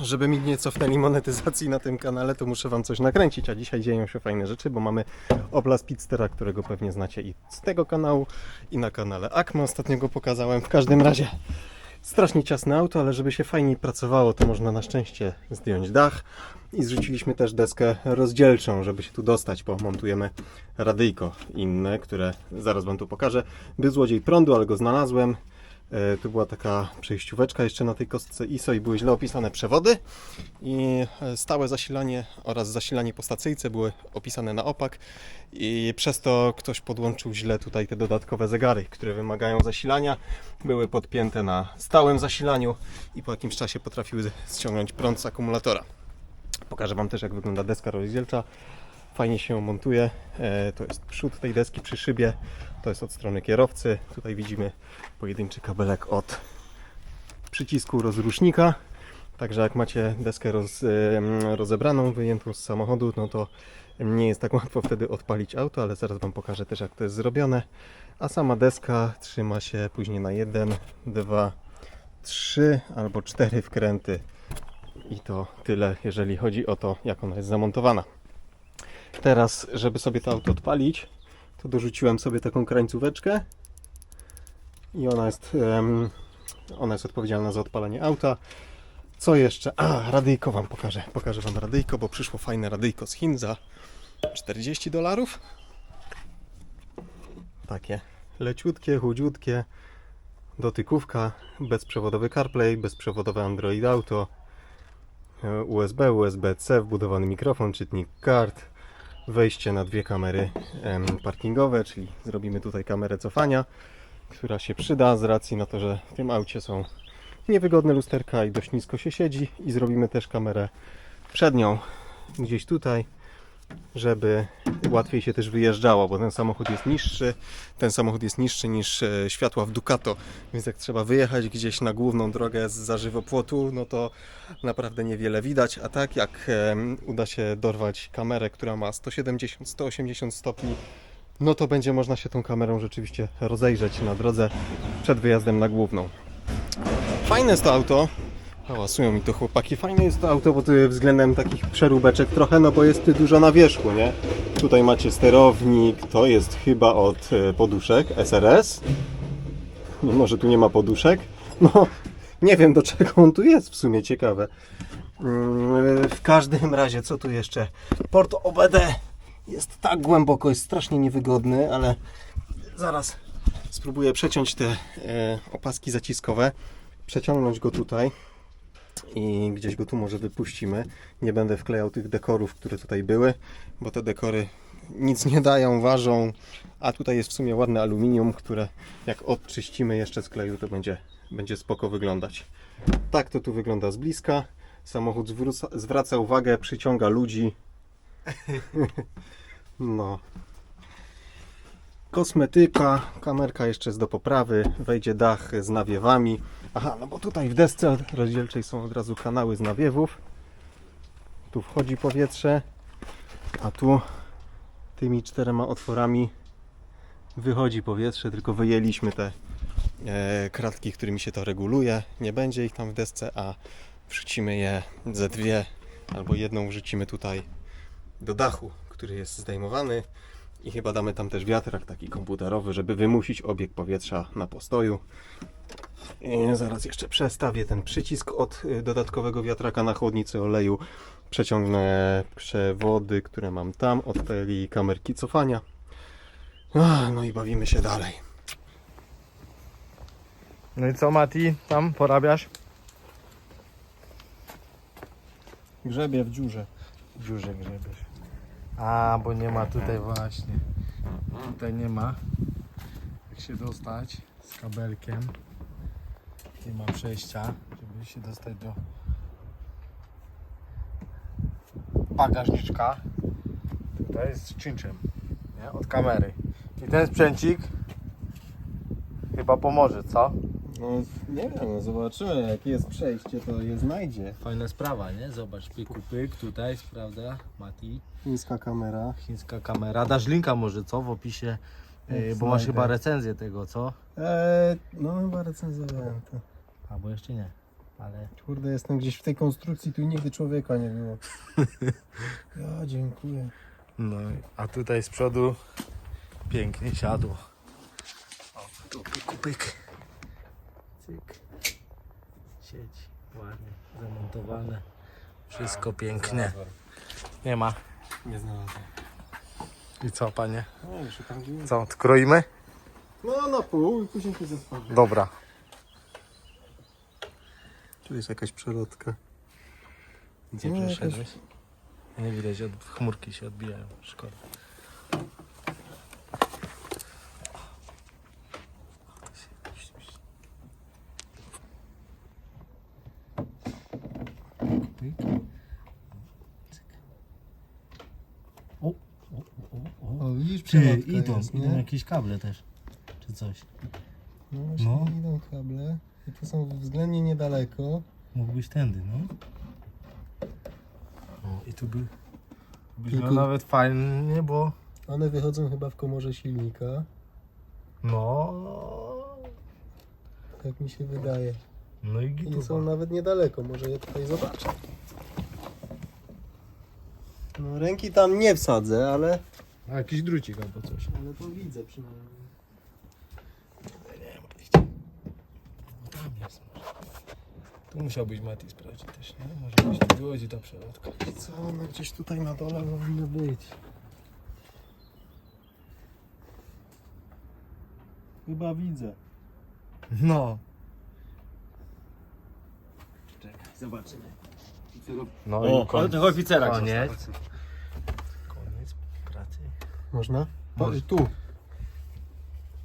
żeby mi nie cofnęli monetyzacji na tym kanale, to muszę Wam coś nakręcić, a dzisiaj dzieją się fajne rzeczy, bo mamy Obla Speedstera, którego pewnie znacie i z tego kanału, i na kanale Akme ostatnio go pokazałem. W każdym razie strasznie ciasne auto, ale żeby się fajniej pracowało, to można na szczęście zdjąć dach i zrzuciliśmy też deskę rozdzielczą, żeby się tu dostać, bo montujemy radyjko inne, które zaraz Wam tu pokażę. Był złodziej prądu, ale go znalazłem. E, Tu była taka przejścióweczka jeszcze na tej kostce ISO i były źle opisane przewody i e, stałe zasilanie oraz zasilanie po stacyjce były opisane na opak i przez to ktoś podłączył źle tutaj te dodatkowe zegary, które wymagają zasilania. Były podpięte na stałym zasilaniu i po jakimś czasie potrafiły ściągnąć prąd z akumulatora. Pokażę Wam też jak wygląda deska rozdzielcza. Fajnie się ją montuje. E, To jest przód tej deski przy szybie. To jest od strony kierowcy. Tutaj widzimy pojedynczy kabelek od przycisku rozrusznika. Także jak macie deskę roz, em, rozebraną, wyjętą z samochodu, no to nie jest tak łatwo wtedy odpalić auto, ale zaraz Wam pokażę też jak to jest zrobione. A sama deska trzyma się później na jeden, dwa, trzy albo cztery wkręty. I to tyle, jeżeli chodzi o to, jak ona jest zamontowana. Teraz, żeby sobie to auto odpalić, to dorzuciłem sobie taką krańcóweczkę i ona jest, em, ona jest odpowiedzialna za odpalenie auta. Co jeszcze? A, radyjko Wam pokażę. Pokażę Wam radyjko, bo przyszło fajne radyjko z Chin za 40 dolarów. Takie leciutkie, chudziutkie, dotykówka, bezprzewodowy CarPlay, bezprzewodowe Android Auto, e, USB, USB-C, wbudowany mikrofon, czytnik kart, wejście na dwie kamery parkingowe, czyli zrobimy tutaj kamerę cofania, która się przyda z racji na to, że w tym aucie są niewygodne lusterka i dość nisko się siedzi i zrobimy też kamerę przednią gdzieś tutaj, żeby łatwiej się też wyjeżdżało, bo ten samochód jest niższy, ten samochód jest niższy niż e, światła w Ducato, więc jak trzeba wyjechać gdzieś na główną drogę z zażywopłotu, no to naprawdę niewiele widać, a tak jak uda się dorwać kamerę, która ma 170-180 stopni, no to będzie można się tą kamerą rzeczywiście rozejrzeć na drodze przed wyjazdem na główną. Fajne jest to auto. Hałasują mi to chłopaki. Fajne jest to auto, bo tu względem takich przeróbeczek trochę, no bo jest dużo na wierzchu, nie? Tutaj macie sterownik, to jest chyba od e, poduszek SRS. Mimo, że tu nie ma poduszek. No, nie wiem do czego on tu jest w sumie, ciekawe. Mm, W każdym razie, co tu jeszcze? Port OBD jest tak głęboko, jest strasznie niewygodny, ale zaraz spróbuję przeciąć te e, opaski zaciskowe, przeciągnąć go tutaj i gdzieś go tu może wypuścimy. Nie będę wklejał tych dekorów, które tutaj były, bo te dekory nic nie dają, ważą, a tutaj jest w sumie ładne aluminium, które jak odczyścimy jeszcze z kleju, to będzie, będzie spoko wyglądać. Tak to tu wygląda z bliska. Samochód zwróca, zwraca uwagę, przyciąga ludzi. No, Kosmetyka, kamerka jeszcze jest do poprawy, wejdzie dach z nawiewami. Aha, no bo tutaj w desce rozdzielczej są od razu kanały z nawiewów. Tu wchodzi powietrze, a tu tymi czterema otworami wychodzi powietrze, tylko wyjęliśmy te e, kratki, którymi się to reguluje. Nie będzie ich tam w desce, a wrzucimy je ze dwie albo jedną wrzucimy tutaj do dachu, który jest zdejmowany. I chyba damy tam też wiatrak taki komputerowy, żeby wymusić obieg powietrza na postoju. I zaraz jeszcze przestawię ten przycisk od y, dodatkowego wiatraka na chłodnicy oleju. Przeciągnę przewody, które mam tam, od tej kamerki cofania. No i bawimy się dalej. No i co Mati, tam porabiasz? Grzebie w dziurze. W dziurze grzebiesz. A, bo nie ma tutaj właśnie. Tutaj nie ma. Jak się dostać z kabelkiem. Nie ma przejścia, żeby się dostać do bagażniczka. Tutaj jest z czynczem, nie? Od kamery. I ten sprzęcik chyba pomoże, co? No nie wiem, no zobaczymy jakie jest przejście, to je znajdzie. Fajna sprawa, nie? Zobacz, pyku pyk, tutaj, prawda, Mati. Chińska kamera. Chińska kamera. Dasz linka może, co? W opisie, Jak yy, bo masz znajdę. chyba recenzję tego, co? Eee, no chyba recenzowałem to. Albo jeszcze nie. Ale Kurde, jestem gdzieś w tej konstrukcji, tu nigdy człowieka nie było. Ja dziękuję. no, a tutaj z przodu pięknie siadło. O, tu pyku pyk. Wszystko pięknie. Nie ma. Nie znalazłem. I co panie? No, tam Co, kroimy? No na pół i później się zesparzy. Dobra. Tu jest jakaś przelotka. Gdzie No, przeszedłeś? Nie widać, od chmurki się odbijają. Szkoda. O, o, o, o. O, widzisz, Ty, przelotka idą, jest, idą nie? jakieś kable też. Czy coś. No właśnie No. idą kable. I tu są względnie niedaleko. Mógłbyś tędy, no. O, i tu by... by Tylko- no, nawet fajnie, bo... One wychodzą chyba w komorze silnika. No... Tak mi się wydaje. No i I są nawet niedaleko, może je tutaj zobaczę. No ręki tam nie wsadzę, ale... A jakiś drucik albo coś. Ale to widzę przynajmniej. Nie wiem. No tam jest może. Tu musiał być Mati sprawdzić też, nie? Może gdzieś tu wychodzi ta przelotka. I co, one gdzieś tutaj na dole powinny być. Chyba widzę. No. Czekaj, zobaczymy. No oficerach Koniec. został. Koniec. Można? Może. Tu.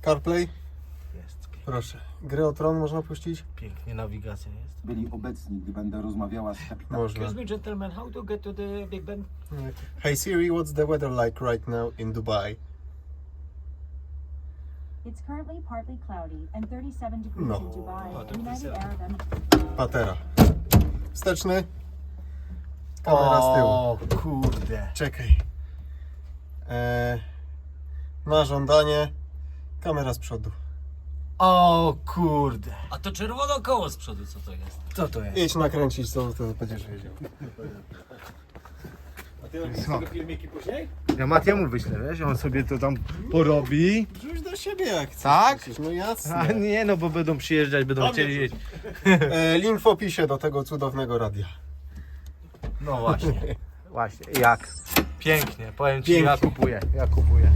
CarPlay? Jest. Proszę. Gry o Tron można puścić? Pięknie nawigacja jest. byli obecni, gdy będę rozmawiała z kapitanem. Można. Excuse me, gentlemen, how to get to the Big Ben? Hey Siri, what's the weather like right now in Dubai? It's currently partly cloudy and 37 degrees No. in Dubai, United Arab Emirates. Patera. Wsteczny. Kamera z tyłu. O kurde. Czekaj. Eee, na żądanie. Kamera z przodu. O kurde. A to czerwono koło z przodu, co to jest? Co to jest? Idź nakręcić to, to będziesz wiedział. A ty robisz Co? tego filmiki później? Ja Matiemu wyślę, wiesz? On sobie to tam porobi. Wrzuć do siebie jak chcesz. Tak? przecież, No jasne. A nie no, bo będą przyjeżdżać, będą chcieli jeść. E, link w opisie do tego cudownego radia. No właśnie. Właśnie. Jak? Pięknie. Powiem ci, Pięknie. ja kupuję. Ja kupuję.